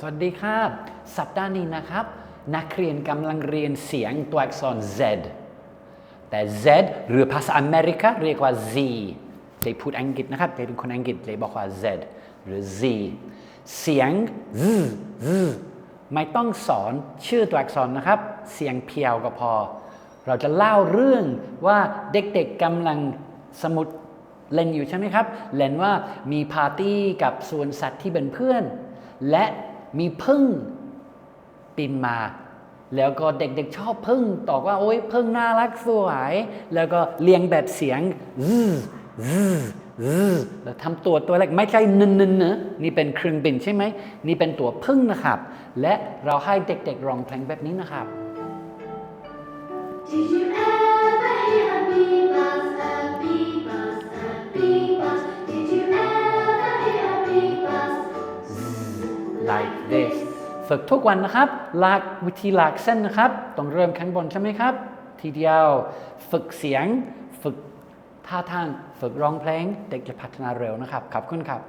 สวัสดีครับ สัปดาห์นี้นะครับ นักเรียนกำลังเรียนเสียงตัวอักษร Z แต่ Z หรือภาษาอเมริกาเรียกว่า Z เลยพูดอังกฤษนะครับเลยเป็นคนอังกฤษเลยบอกว่า Z หรือ Z เสียง Z Z ไม่ต้องสอนชื่อตัวอักษรนะครับ เสียงเพียวก็พอ เราจะเล่าเรื่องว่าเด็กๆกำลังสมุดเล่นอยู่ใช่ไหมครับ เล่นว่ามีปาร์ตี้กับส่วนสัตว์ที่เป็นเพื่อน และ มีพึ่งบินมา แล้วก็เด็กๆชอบพึ่งตอบว่าโอ๊ยพึ่งน่ารักสวย แล้วก็เรียงแบบเสียงซึซึซึแล้วทำตัวตัวเล็กไม่ใช่นึนนึนเนอะนี่เป็นเครื่องบินใช่ไหมนี่เป็นตัวพึ่งนะครับ และเราให้เด็กๆร้องเพลงแบบนี้นะครับ Did you like this ฝึกทุกวันนะครับหลักวิธีหลักเส้นนะครับ ต้องเริ่มข้างบนใช่ไหมครับ ทีเดียวฝึกเสียง ฝึกท่าทาง ฝึกร้องเพลง เด็กจะพัฒนาเร็วนะครับ ขอบคุณครับ